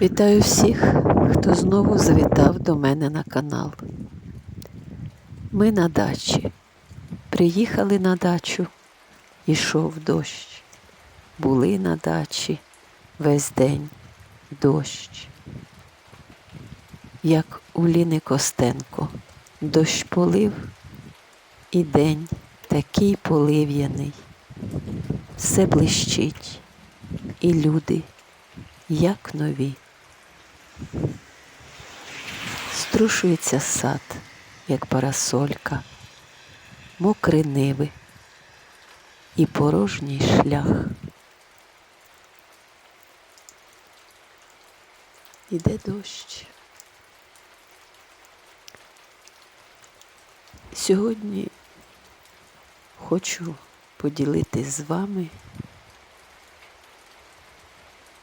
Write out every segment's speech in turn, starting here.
Вітаю всіх, хто знову завітав до мене на канал. Ми на дачі. Приїхали на дачу, ішов дощ. Були на дачі весь день дощ. Як у Ліни Костенко, дощ полив і день такий полив'яний. Все блищить, і люди, як нові. Струшується сад, як парасолька, мокрі ниви і порожній шлях. Іде дощ. Сьогодні хочу поділитись з вами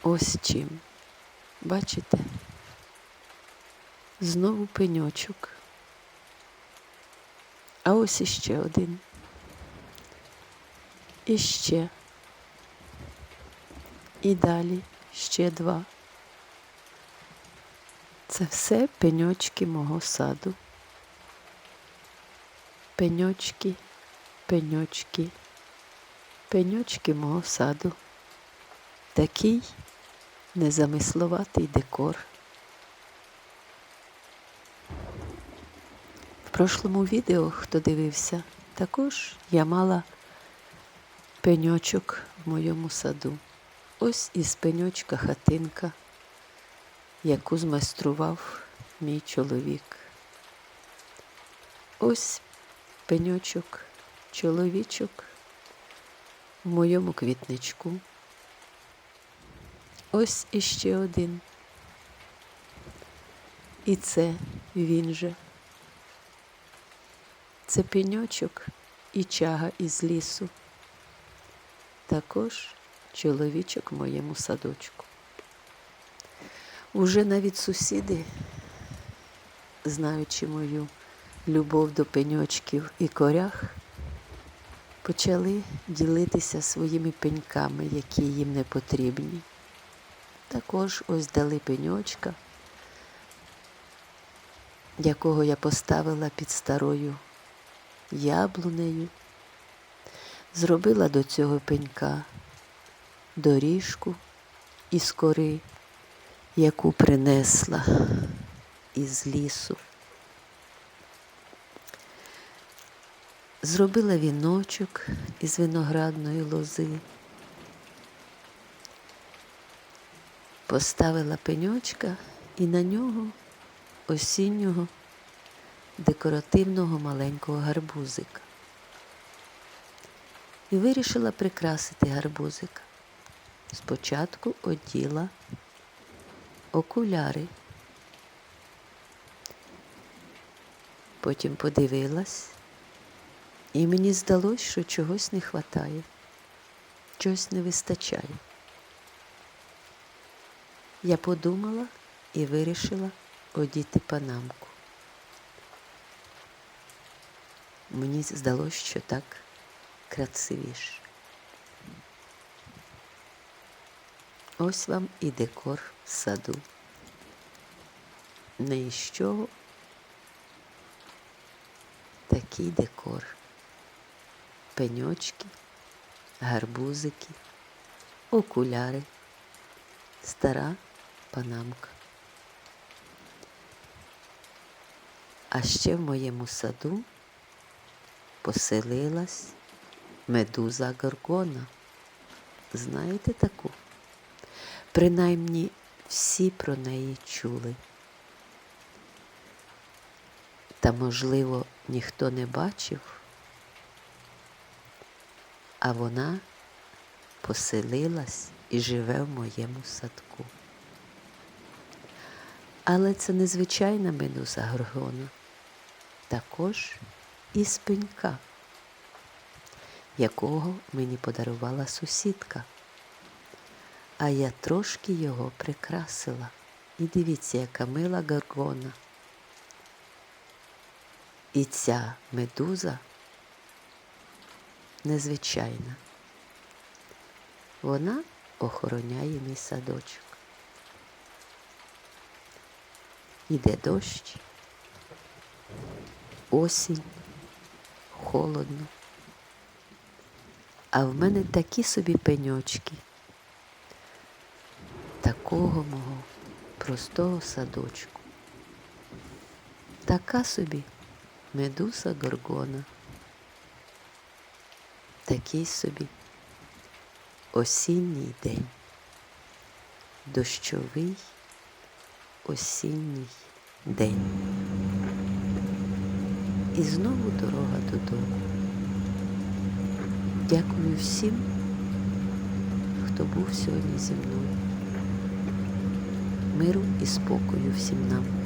ось чим. Бачите? Знову пеньочок. А ось іще один. І ще. І далі ще два. Це все пеньочки мого саду. Пеньочки, пеньочки, пеньочки мого саду. Такий незамисловатий декор. Прошлому відео, хто дивився, також я мала пеньочок в моєму саду. Ось із пеньочка хатинка, яку змайстрував мій чоловік. Ось пеньочок, чоловічок в моєму квітничку. Ось іще один. І це він же. Це пеньочок і чага із лісу. Також чоловічок моєму садочку. Уже навіть сусіди, знаючи мою любов до пеньочків і корях, почали ділитися своїми пеньками, які їм не потрібні. Також ось дали пеньочка, якого я поставила під старою яблунею, зробила до цього пенька доріжку із кори, яку принесла із лісу. Зробила віночок із виноградної лози. Поставила пеньочка і на нього осіннього декоративного маленького гарбузика. І вирішила прикрасити гарбузик. Спочатку оділа окуляри, потім подивилась, і мені здалось, що чогось не вистачає, чогось не вистачає. Я подумала і вирішила одіти панамку. Мені здалося, що так красивіше. Ось вам і декор в саду. Не із чого такий декор. Пеньочки, гарбузики, окуляри, стара панамка. А ще в моєму саду поселилась медуза Горгона. Знаєте таку? Принаймні всі про неї чули. Та, можливо, ніхто не бачив, а вона поселилась і живе в моєму садку. Але це незвичайна медуза горгона, також із пенька, якого мені подарувала сусідка. А я трошки його прикрасила. І дивіться, яка мила горгона. І ця медуза незвичайна. Вона охороняє мій садочок. Іде дощ, осінь, холодно. А в мене такі собі пеньочки, такого мого простого садочку. Така собі медуса горгона. Такий собі осінній день. Дощовий осінній день. І знову дорога додому. Дякую всім, хто був сьогодні зі мною. Миру і спокою всім нам.